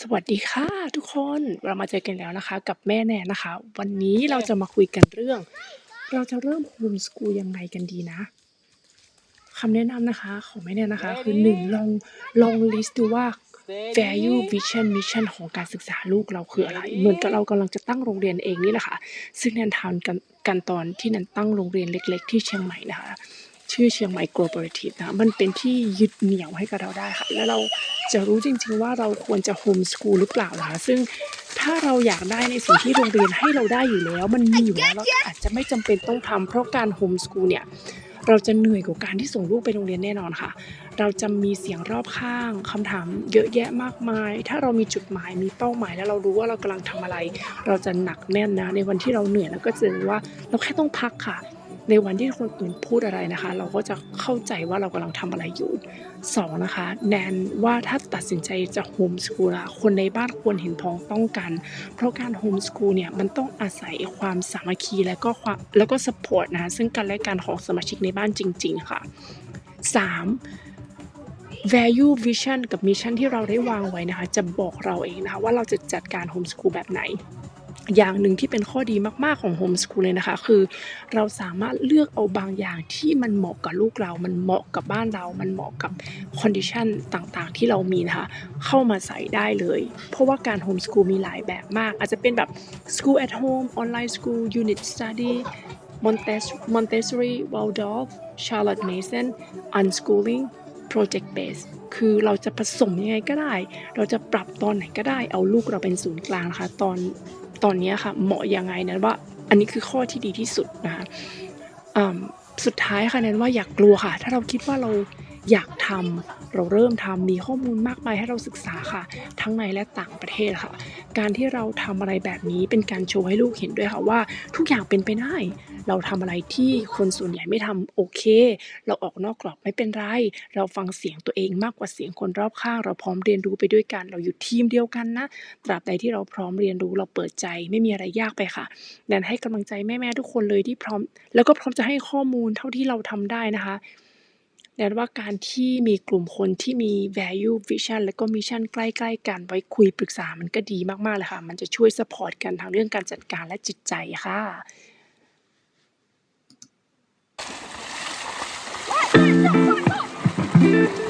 สวัสดีค่ะทุกคน เรามาเจอกันแล้วนะคะ กับแม่แนนนะคะ วันนี้เราจะมาคุยกันเรื่อง เราจะเริ่มโฮมส o ูลยังไงกันดีนะคำแนะนำนะคะของแม่แนนนะคะ คือหนึ่งลองลอง list ดูว่า value vision mission ของการศึกษาลูกเราคืออะไร เหมือนกับเรากำลังจะตั้งโรงเรียนเองนี่แหละค่ะ ซึ่งแนนทำกันกันตอนที่แนนตั้งโรงเรียนเล็ก ๆ ที่เชียงใหม่นะคะ ชื่อเชียงใหม่ Cooperative นะมันเป็นที่ยึดเหนี่ยวให้กับเราได้ค่ะ และเราจะรู้จริง ๆ ว่าเราควรจะโฮมส o ูลหรือเปล่านะคะซึ่งถ้าเราอยากได้ในสิ่งที่โรงเรียนให้เราได้อยู่แล้ว มันมีอยู่แล้วเราอาจจะไม่จำเป็นต้องทำเพราะการโฮมส o ูลเนี่ยเราจะเหนื่อยกว่าการที่ส่งลูกไปโรงเรียนแน่นอนค่ะ เราจะมีเสียงรอบข้างคำถามเยอะแยะมากมาย ถ้าเรามีจุดหมายมีเป้าหมาย แล้วเรารู้ว่าเรากำลังทำอะไร เราจะหนักแน่นนะในวันที่เราเหนื่อยแล้วก็จะรู้ว่าเราแค่ต้องพักค่ะ ในวันที่คนอื่นพูดอะไรนะคะ เราก็จะเข้าใจว่าเรากำลังทำอะไรอยู่สองนะคะ แนนว่าถ้าตัดสินใจจะโฮมส o ูลอะคนในบ้านควรเห็นพ้องต้องกัน เพราะการโฮมส o ูลเนี่ยมันต้องอาศัยความสามัคคีและก็ความแล้วก็สปอร์ตนะคะซึ่งกันและกันของสมาชิกในบ้านจริง ๆ ค่ะ 3. value vision กับ mission ที่เราได้วางไว้นะคะ จะบอกเราเองนะคะว่าเราจะจัดการโฮมส o ูลแบบไหน อย่างหนึ่งที่เป็นข้อดีมากๆของโฮมส o ูลเลยนะคะ คือเราสามารถเลือกเอาบางอย่างที่มันเหมาะกับลูกเรา มันเหมาะกับบ้านเรา มันเหมาะกับคอนดิชันต่างๆ ที่เรามีนะคะเข้ามาใส่ได้เลย เพราะว่าการโฮมส o ูลมีหลายแบบมาก อาจจะเป็นแบบ school at home online school unit study Montes- Montessori Waldorf Charlotte Mason unschooling project base คือเราจะผสมยังไงก็ได้ เราจะปรับตอนไหนก็ได้ เอาลูกเราเป็นศูนย์กลางนะคะ ตอน ตอนนี้ค่ะเหมาะยังไงนั้นว่า อันนี้คือข้อที่ดีที่สุดนะคะสุดท้ายค่ะนั้นว่าอย่ากกลัวค่ะ ถ้าเราคิดว่าเรา อยากทำเราเริ่มทำมีข้อมูลมากมายให้เราศึกษาค่ะ ทั้งในและต่างประเทศค่ะ การที่เราทำอะไรแบบนี้เป็นการโชว์ให้ลูกเห็นด้วยค่ะว่า ทุกอย่างเป็นไปได้ เราทำอะไรที่คนส่วนใหญ่ไม่ทำโอเค เราออกนอกกรอบไม่เป็นไร เราฟังเสียงตัวเองมากกว่าเสียงคนรอบข้าง เราพร้อมเรียนรู้ไปด้วยกัน เราอยู่ทีมเดียวกันนะตราบใดที่เราพร้อมเรียนรู้เราเปิดใจไม่มีอะไรยากไปค่ะแนนให้กำลังใจแม่ๆทุกคนเลยที่พร้อม แล้วก็พร้อมจะให้ข้อมูลเท่าที่เราทำได้นะคะ แนนว่าการที่มีกลุ่มคนที่มี value vision และก็ mission ใกล้ ๆ กันไว้คุยปรึกษามันก็ดีมาก ๆ เลยค่ะ มันจะช่วย support กันทางเรื่องการจัดการและจิตใจค่ะ Thank